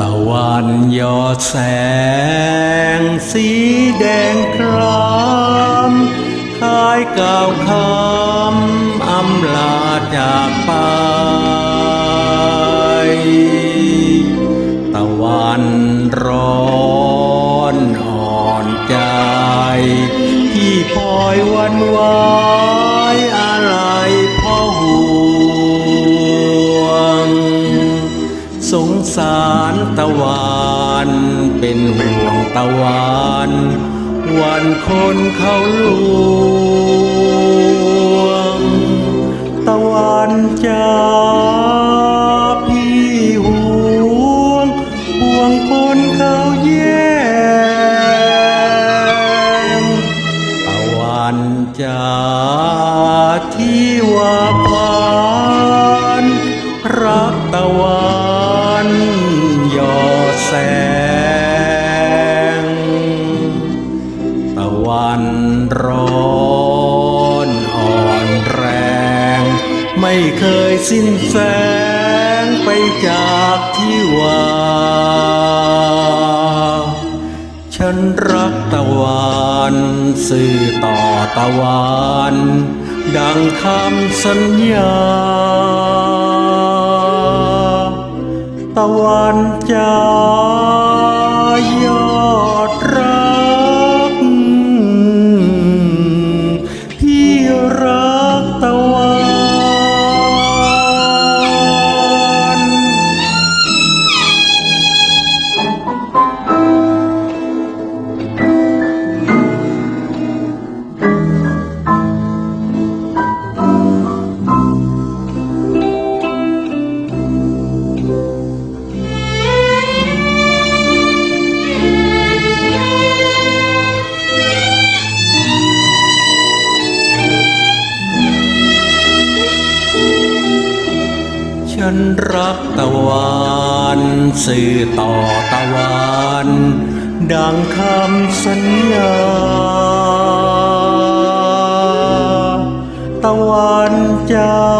ตะวันยอดแสง สีแดงครามคล้ายก่าวคำอำลาจากไป ตะวันร้อนอ่อนใจที่พลอยวันไหวายอะไรพ่อห่วง สงสาร ตะวันเป็นห่วงตะวันวันคนเขาลวง ตะวันจ้าพี่ห่วงห่วงคนเขาแย่งตะวันจ้าที่ว่าฝันรักตะวันะวันร้อนอ่อนแรง ไม่เคยสิ้นแสงไปจากที่ว่า ฉันรักตะวันสื่อต่อตะวันดังคำสัญญา ตะวันจ้ายอด ฉันรักตะวันสื่อต่อตะวันดังคำสัญญา ตะวันจ้า